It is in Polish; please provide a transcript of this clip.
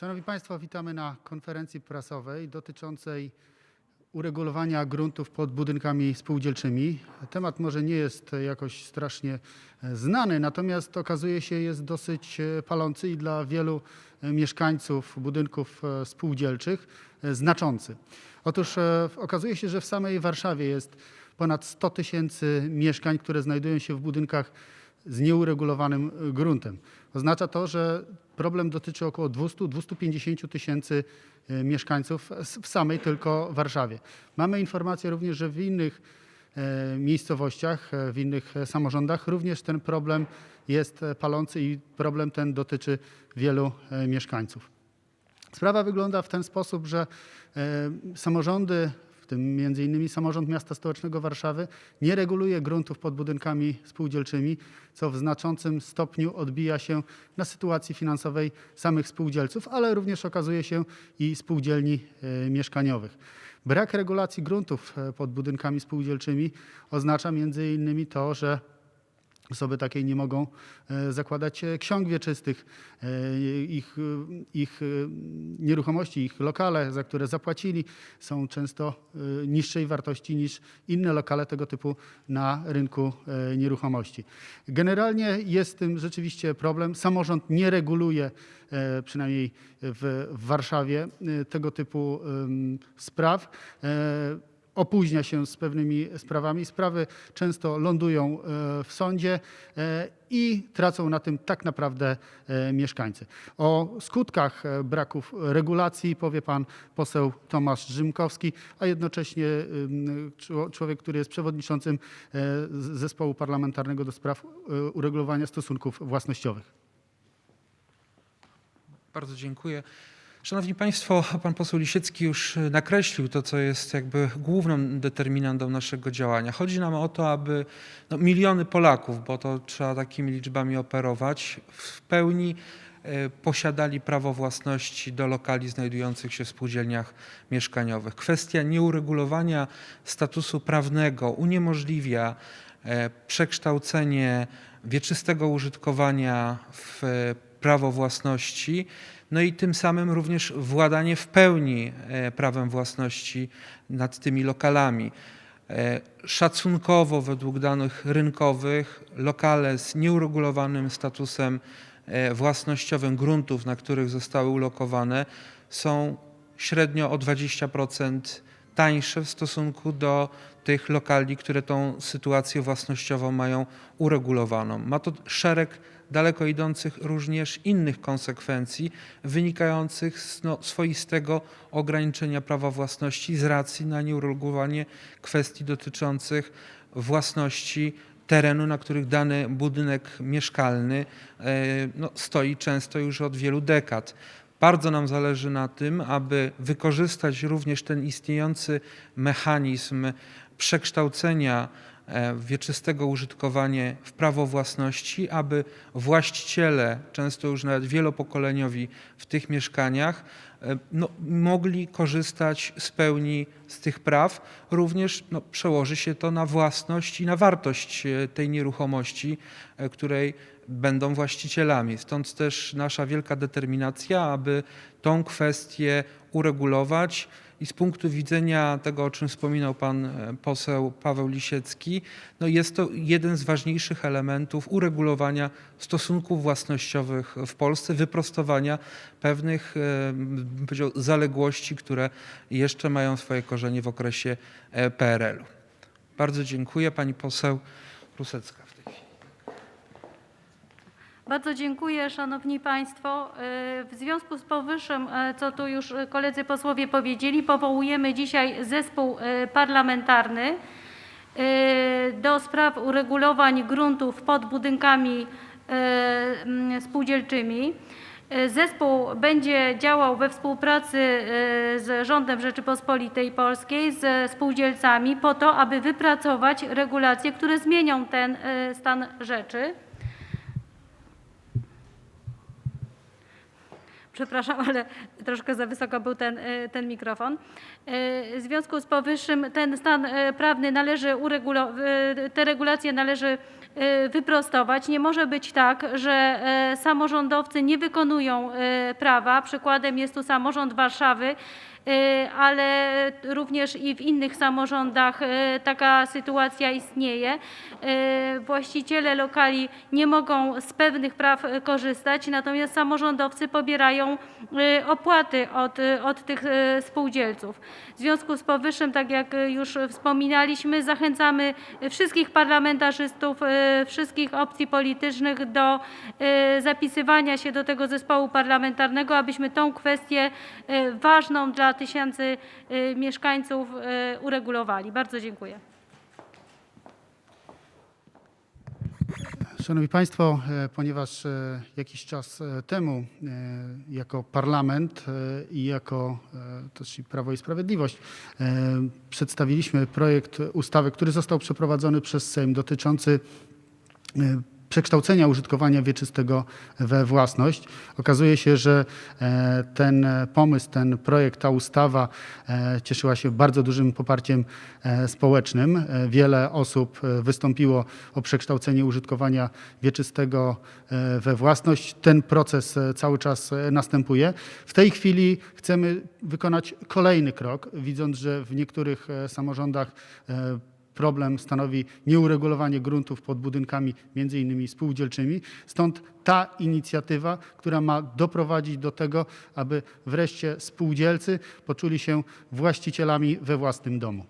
Szanowni Państwo, witamy na konferencji prasowej dotyczącej uregulowania gruntów pod budynkami spółdzielczymi. Temat może nie jest jakoś strasznie e, znany, natomiast okazuje się jest dosyć e, palący i dla wielu e, mieszkańców budynków spółdzielczych znaczący. Otóż okazuje się, że w samej Warszawie jest ponad 100 tysięcy mieszkań, które znajdują się w budynkach z nieuregulowanym y, gruntem. Oznacza to, że problem dotyczy około 200-250 tysięcy y, mieszkańców w samej tylko Warszawie. Mamy informacje również, że w innych e, miejscowościach, e, w innych e, samorządach również ten problem jest e, palący i problem ten dotyczy wielu e, mieszkańców. Sprawa wygląda w ten sposób, że e, samorządy, tym innymi samorząd miasta stołecznego Warszawy, nie reguluje gruntów pod budynkami spółdzielczymi, co w znaczącym stopniu odbija się na sytuacji finansowej samych spółdzielców, ale również okazuje się i spółdzielni e, mieszkaniowych. Brak regulacji gruntów e, pod budynkami spółdzielczymi oznacza między innymi to, że Osoby takie nie mogą e, zakładać e, ksiąg wieczystych, e, ich, ich nieruchomości, ich lokale, za które zapłacili, są często niższej wartości niż inne lokale tego typu na rynku nieruchomości. Generalnie jest z tym rzeczywiście problem. Samorząd nie reguluje, przynajmniej w, Warszawie, tego typu spraw. Opóźnia się z pewnymi sprawami. Sprawy często lądują e, w sądzie e, i tracą na tym tak naprawdę e, mieszkańcy. O skutkach braków regulacji powie pan poseł Tomasz Rzymkowski, a jednocześnie człowiek, który jest przewodniczącym zespołu parlamentarnego do spraw uregulowania stosunków własnościowych. Bardzo dziękuję. Szanowni Państwo, pan poseł Lisiecki już y, nakreślił to, co jest jakby główną determinantą naszego działania. Chodzi nam o to, aby no, miliony Polaków, bo to trzeba takimi liczbami operować, w pełni e, posiadali prawo własności do lokali znajdujących się w spółdzielniach mieszkaniowych. Kwestia nieuregulowania statusu prawnego uniemożliwia e, przekształcenie wieczystego użytkowania w prawo własności, no i tym samym również władanie w pełni e, prawem własności nad tymi lokalami. E, Szacunkowo, według danych rynkowych, lokale z nieuregulowanym statusem e, własnościowym gruntów, na których zostały ulokowane, są średnio o 20% tańsze w stosunku do tych lokali, które tą sytuację własnościową mają uregulowaną. Ma to szereg daleko idących również innych konsekwencji wynikających z no, swoistego ograniczenia prawa własności z racji na nieuregulowanie kwestii dotyczących własności terenu, na których dany budynek mieszkalny e, no, stoi często już od wielu dekad. Bardzo nam zależy na tym, aby wykorzystać również ten istniejący mechanizm przekształcenia wieczystego użytkowania w prawo własności, aby właściciele, często już nawet wielopokoleniowi w tych mieszkaniach, e, no, mogli korzystać z pełni z tych praw. Również no, przełoży się to na własność i na wartość e, tej nieruchomości, e, której będą właścicielami. Stąd też nasza wielka determinacja, aby tą kwestię uregulować. I z punktu widzenia tego, o czym wspominał pan e, poseł Paweł Lisiecki, no jest to jeden z ważniejszych elementów uregulowania stosunków własnościowych w Polsce, wyprostowania pewnych e, powiedział, zaległości, które jeszcze mają swoje korzenie w okresie e, PRL-u. Bardzo dziękuję. Pani poseł Rusecka w tej chwili. Bardzo dziękuję, Szanowni Państwo. E, W związku z powyższym, e, co tu już e, koledzy posłowie powiedzieli, powołujemy dzisiaj zespół parlamentarny do spraw uregulowań gruntów pod budynkami spółdzielczymi. Zespół będzie działał we współpracy z rządem Rzeczypospolitej Polskiej, z spółdzielcami, po to, aby wypracować regulacje, które zmienią ten stan rzeczy. Przepraszam, ale troszkę za wysoko był ten, e, ten mikrofon. E, W związku z powyższym ten stan e, prawny należy uregulować, te regulacje należy wyprostować. Nie może być tak, że samorządowcy nie wykonują prawa. Przykładem jest tu samorząd Warszawy, ale również i w innych samorządach e, taka sytuacja istnieje. E, Właściciele lokali nie mogą z pewnych praw korzystać, natomiast samorządowcy pobierają opłaty od, od tych spółdzielców. W związku z powyższym, tak jak już wspominaliśmy, zachęcamy wszystkich parlamentarzystów, wszystkich opcji politycznych do zapisywania się do tego zespołu parlamentarnego, abyśmy tą kwestię ważną dla tysięcy e, mieszkańców e, uregulowali. Bardzo dziękuję. Szanowni Państwo, e, ponieważ e, jakiś czas e, temu jako parlament i jako też Prawo i Sprawiedliwość przedstawiliśmy projekt ustawy, który został przeprowadzony przez Sejm dotyczący przekształcenia użytkowania wieczystego we własność. Okazuje się, że e, ten pomysł, ten projekt, ta ustawa e, cieszyła się bardzo dużym poparciem e, społecznym. Wiele osób wystąpiło o przekształcenie użytkowania wieczystego we własność. Ten proces cały czas następuje. W tej chwili chcemy wykonać kolejny krok, widząc, że w niektórych samorządach problem stanowi nieuregulowanie gruntów pod budynkami między innymi spółdzielczymi. Stąd ta inicjatywa, która ma doprowadzić do tego, aby wreszcie spółdzielcy poczuli się właścicielami we własnym domu.